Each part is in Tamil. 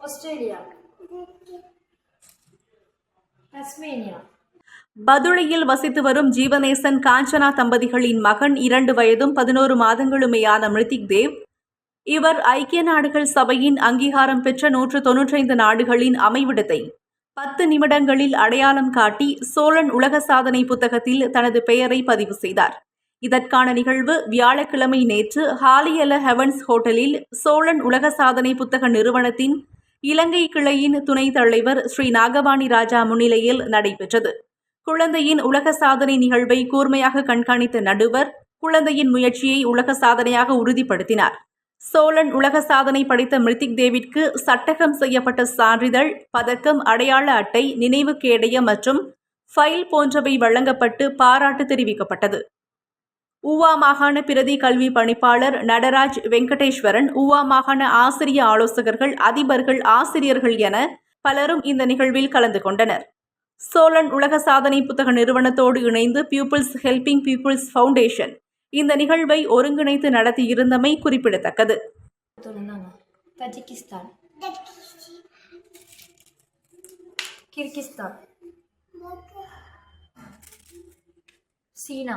ஆஸ்திரேலியா டஸ்மேனியா பதுளையில் வசித்து வரும் ஜீவநேசன் காஞ்சனா தம்பதிகளின் மகன் இரண்டு வயதும் பதினோரு மாதங்களுமேயான மிருத்திக் தேவ் இவர் ஐக்கிய நாடுகள் சபையின் அங்கீகாரம் பெற்ற நூற்று தொன்னூற்றைந்து நாடுகளின் அமைவிடத்தை பத்து நிமிடங்களில் அடையாளம் காட்டி சோழன் உலக சாதனை புத்தகத்தில் தனது பெயரை பதிவு செய்தார் இதற்கான நிகழ்வு வியாழக்கிழமை நேற்று ஹாலியல ஹெவன்ஸ் ஹோட்டலில் சோழன் உலக சாதனை புத்தக நிறுவனத்தின் இலங்கை கிளையின் துணைத் தலைவர் ஸ்ரீ நாகவாணி ராஜா முன்னிலையில் நடைபெற்றது. குழந்தையின் உலக சாதனை நிகழ்வை கூர்மையாக கண்காணித்த நடுவர் குழந்தையின் முயற்சியை உலக சாதனையாக உறுதிப்படுத்தினார். சோழன் உலக சாதனை படைத்த மிருத்திக் தேவிற்கு சட்டகம் செய்யப்பட்ட சான்றிதழ் பதக்கம் அடையாள அட்டை நினைவு கேடயம் மற்றும் ஃபைல் போன்றவை வழங்கப்பட்டு பாராட்டு தெரிவிக்கப்பட்டது. ஊவா மாகாண பிரதி கல்வி பணிப்பாளர் நடராஜ் வெங்கடேஸ்வரன் ஊவா மாகாண ஆசிரிய ஆலோசகர்கள் அதிபர்கள் ஆசிரியர்கள் என பலரும் இந்த நிகழ்வில் கலந்து கொண்டனர். சோழன் உலக சாதனை புத்தக நிறுவனத்தோடு இணைந்து பீப்புள்ஸ் ஹெல்பிங் பீப்புள்ஸ் ஃபவுண்டேஷன் இந்த நிகழ்வை ஒருங்கிணைத்து நடத்தியிருந்தமை குறிப்பிடத்தக்கது. தஜிகிஸ்தான். கிர்கிஸ்தான். சீனா.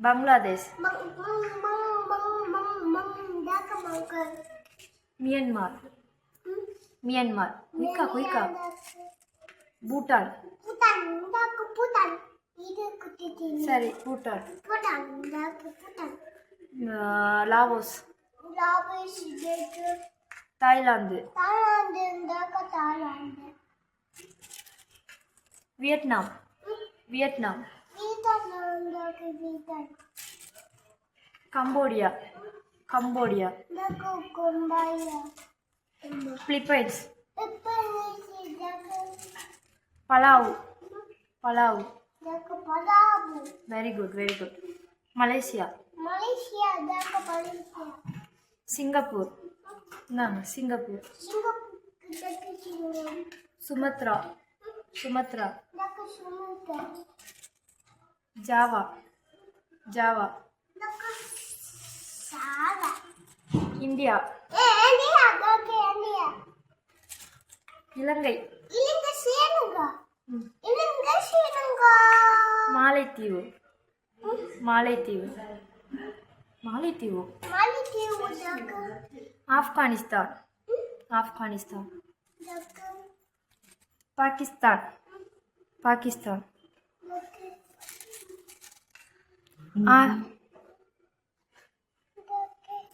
பங்களாதேஷ் மங் மங் மங் மங் மங் மங் இதுக்கு மங்கல் மியன்மார் மியன்மார் குயிக்கா குயிக்கா பூட்டான் பூட்டான் இதுக்கு பூட்டான் இது குட்டி சரி பூட்டான் பூட்டான் இதுக்கு பூட்டான் ஆஹ், லாவோஸ் லாபேஷ் இதுக்கு தாய்லாந்து தாய்லாந்து இதுக்கு தாய்லாந்து வியட்நாம் வியட்நாம் வீட்டான் இதுக்கு Cambodia. Cambodia. Philippines. Palau. Palau. Very good, very good. Malaysia. Malaysia, Singapore. No, Singapore. Singapore. Sumatra. Sumatra. Java. Malaysia Singapore இந்தாங்க சிங்கப்பூர் சிங்கப்பூர் இதுக்கு சிங்கம் சுமத்ரா சுமத்ரா இதுக்கு சுமுக ஜாவா ஜாவா இதுக்கு சாரா இந்தியா ஏ இந்தியா இதுக்கு இந்தியா இலங்கை இலங்கை சேனுங்க ம். இலங்கை சேனுங்க மாலைத்தீவு மாலைத்தீவு மாலைத்தீவு மாலிதீவு இதுக்கு ஆப்கானிஸ்தான் ஆப்கானிஸ்தான் இதுக்கு பாகிஸ்தான் பாகிஸ்தான் 啊